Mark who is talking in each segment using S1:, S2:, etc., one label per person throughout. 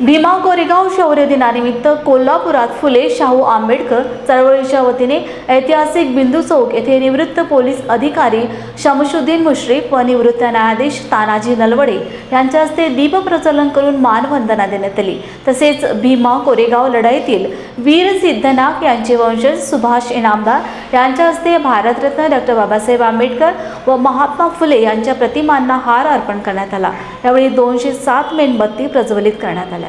S1: भीमा कोरेगाव शौर्य दिनानिमित्त कोल्हापुरात फुले शाहू आंबेडकर चळवळीच्या वतीने ऐतिहासिक बिंदू चौक येथे निवृत्त पोलीस अधिकारी शमशुद्दीन मुश्रीफ व निवृत्त न्यायाधीश तानाजी नलवडे यांच्या हस्ते दीप प्रज्वलन करून मानवंदना देण्यात आली. तसेच भीमा कोरेगाव लढाईतील वीर सिद्धनाग यांचे वंशज सुभाष इनामदार यांच्या हस्ते भारतरत्न डॉक्टर बाबासाहेब आंबेडकर व महात्मा फुले यांच्या प्रतिमांना हार अर्पण करण्यात आला. यावेळी दोनशे सात मेणबत्ती प्रज्वलित करण्यात आल्या.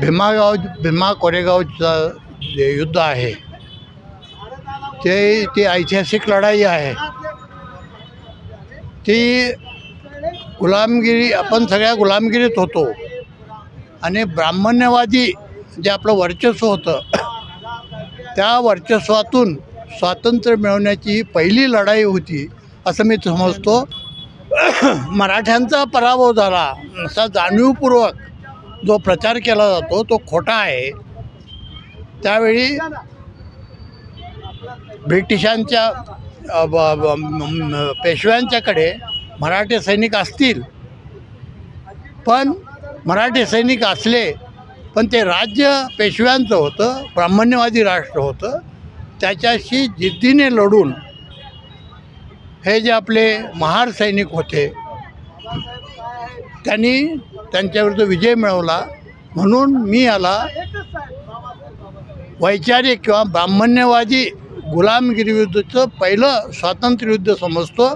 S2: भीमागाव भीमा कोरेगावचं जे युद्ध आहे ते ती ऐतिहासिक लढाई आहे. ती गुलामगिरी आपण सगळ्या गुलामगिरीत होतो. आणि ब्राह्मण्यवादी जे आपलं वर्चस्व होतं त्या वर्चस्वातून स्वातंत्र्य मिळवण्याची ही पहिली लढाई होती असं मी समजतो. मराठ्यांचा पराभव झाला असा जाणीवपूर्वक जो प्रचार केला जातो तो खोटा आहे. त्यावेळी ब्रिटिशांच्या पेशव्यांच्याकडे मराठी सैनिक असतील पण मराठी सैनिक असले पण ते राज्य पेशव्यांचं होतं ब्राह्मण्यवादी राष्ट्र होतं त्याच्याशी जिद्दीने लढून हे जे आपले महार सैनिक होते त्यांनी त्यांच्याविरुद्ध विजय मिळवला म्हणून मी याला वैचारिक किंवा ब्राह्मण्यवादी गुलामगिरीविरुद्धचं पहिलं स्वातंत्र्ययुद्ध समजतो.